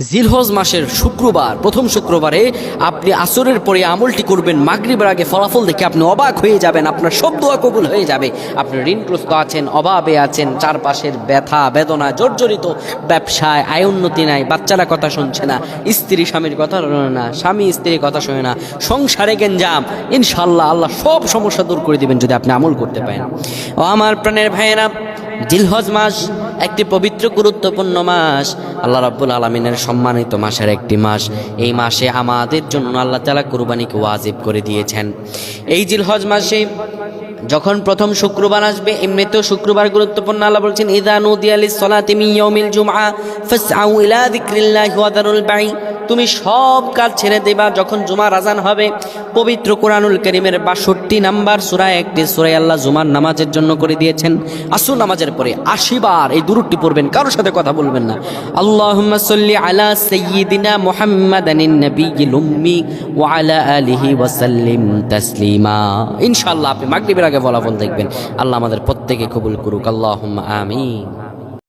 জিলহজ মাসের শুক্রবার, প্রথম শুক্রবারে আপনি আসরের পরে আমলটি করবেন, মাগরিবের আগে ফলাফল দেখে আপনি অবাক হয়ে যাবেন, আপনার সব দোয়া কবুল হয়ে যাবে। আপনি ঋণগ্রস্ত আছেন, অভাবে আছেন, চারপাশের ব্যথা, বেদনা, জর্জরিত ব্যবসায়, আয় উন্নতি নাই, বাচ্চারা কথা শুনছে না, স্ত্রী স্বামীর কথা শোনে না, স্বামী স্ত্রীর কথা শোনে না, সংসারে গেঞ্জাম ইনশাল্লাহ আল্লাহ সব সমস্যা দূর করে দিবেন যদি আপনি আমল করতে পারেন। ও আমার প্রাণের ভাইয়েরা, জিলহজ মাস একটি পবিত্র গুরুত্বপূর্ণ মাস। আল্লাহ রাব্বুল আলমিনের সম্মানিত মাসের একটি মাস। এই মাসে আমাদের জন্য আল্লাহ তালা কুরবানিকে ওয়াজিব করে দিয়েছেন। এই জিলহজ মাসে যখন প্রথম শুক্রবার আসবে, এমনিতেও শুক্রবার গুরুত্বপূর্ণ, আল্লাহ বলছেন, ইদা সলাতিমি ইয়মিল জুমআ ফাসআউ ইলা যিকরিল্লাহি ওয়া দারুল বাই। তুমি সব কাজ ছেড়ে দেবা যখন জুমার আজান হবে। পবিত্র কোরআনুল করিমের বাষট্টি নাম্বার সুরায় একটি সুরায় আল্লাহ জুমার নামাজের জন্য করে দিয়েছেন। আসু নামাজের পরে আশিবার এই দুরুটি পড়বেন, কারোর সাথে কথা বলবেন না। আল্লাহ আলা নাবিয়্যিল উম্মি ওয়া আলা আলিহি ওয়া সাল্লিম তাসলিমা। আপনি মাগরিবের আগে ফলাফল দেখবেন। আল্লাহ আমাদের প্রত্যেকে কবুল করুক। আল্লাহ আমিন।